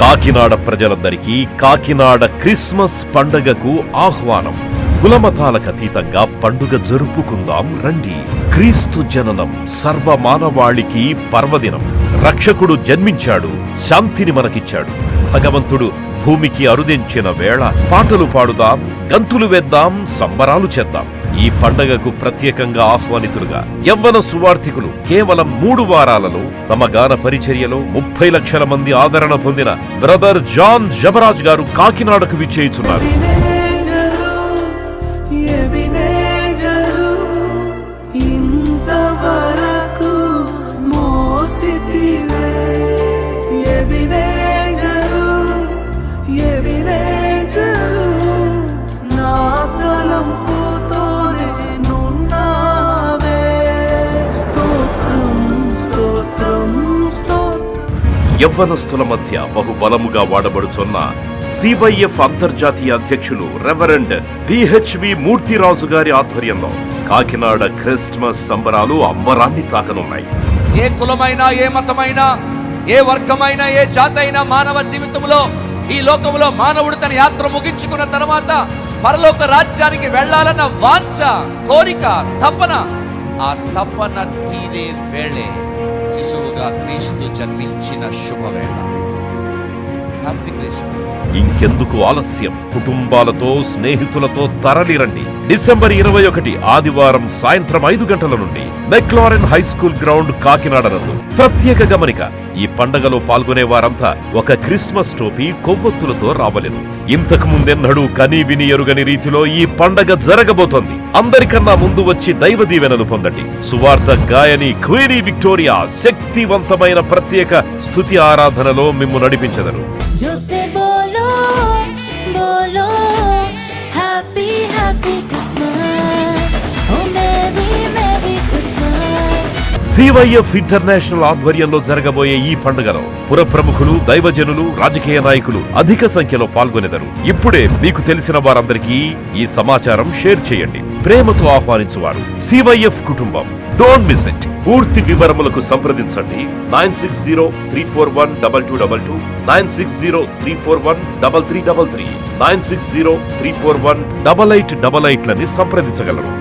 కాకినాడ ప్రజలందరికీ కాకినాడ క్రిస్మస్ పండగకు ఆహ్వానం. కులమతాలకు అతీతంగా పండుగ జరుపుకుందాం రండి. క్రీస్తు జననం సర్వ మానవాళికి పర్వదినం. రక్షకుడు జన్మించాడు శాంతిని మనకిచ్చాడు. భగవంతుడు భూమికి అరుదించిన వేళ పాటలు పాడుదాం గంతులు వేద్దాం సంబరాలు చేద్దాం. ఈ పండగకు ప్రత్యేకంగా ఆహ్వానితులుగా యవ్వన సువార్థికులు కేవలం మూడు వారాలలో తమ గాన పరిచర్యలో ముప్పై లక్షల మంది ఆదరణ పొందిన బ్రదర్ జాన్ జబరాజ్ గారు కాకినాడకు విచ్చేయుచున్నారు. యవ్వనస్తుల మధ్య బహుబలముగా వాడబడుచున్న సివైఎఫ్ అంతర్జాతీయ అధ్యక్షులు రెవరెండ్ పిహెచ్వి మూర్తిరాజు గారి ఆధ్వర్యంలో కాకినాడ క్రిస్మస్ సంబరాలు అంబరాన్ని తాకనున్నాయి. ఏ కులమైనా ఏ మతమైనా ఏ వర్గమైనా ఏ జాతి అయినా మానవ జీవితంలో ఈ లోకంలో మానవుడు తన యాత్ర ముగించుకున్న తర్వాత పరలోక రాజ్యానికి వెళ్ళాలన్న వాంఛ కోరిక తపన ఆ తపన తీరే వేళే శిశువుగా క్రీస్తు జన్మించిన శుభవేళ. హ్యాపీ క్రిస్మస్ ఇంకెందుకు ఆలస్యం? కుటుంబాలతో స్నేహితులతో తరలిరండి. డిసెంబర్ ఇరవై ఒకటి ఆదివారం సాయంత్రం ఐదు గంటల నుండి McLaren high school ground Kakinada నందు ప్రత్యేక గమనిక ఈ పండగలో పాల్గొనే వారంతా ఒక క్రిస్మస్ టోపీ కొవ్వొత్తులతో రావలేను. ఇంతకు ముందెన్నడూ కనీ విని ఎరుగని రీతిలో ఈ పండగ జరగబోతోంది. అందరికన్నా ముందు వచ్చి దైవ దీవెనలు పొందండి. సువార్త గాయని క్వీనీ విక్టోరియా శక్తివంతమైన ప్రత్యేక స్థుతి ఆరాధనలో మిమ్ము నడిపించదను బోలో. సివైఎఫ్ ఇంటర్నేషనల్ ఆధ్వర్యంలో జరగబోయే ఈ పండుగలో పుర ప్రముఖులు దైవజనులు రాజకీయ నాయకులు అధిక సంఖ్యలో పాల్గొనేదరు. ఇప్పుడే మీకు తెలిసిన వారందరికీ ఈ సమాచారం షేర్ చేయండి. ప్రేమతో ఆహ్వానించువారు సివైఎఫ్ కుటుంబం. డోంట్ మిస్ ఇట్ పూర్తి వివరములకు సంప్రదించండి. Nine six zero three four one double two double two nine six zero three four one double three double three nine six zero three four one double eight double eight లని సంప్రదించగలరు.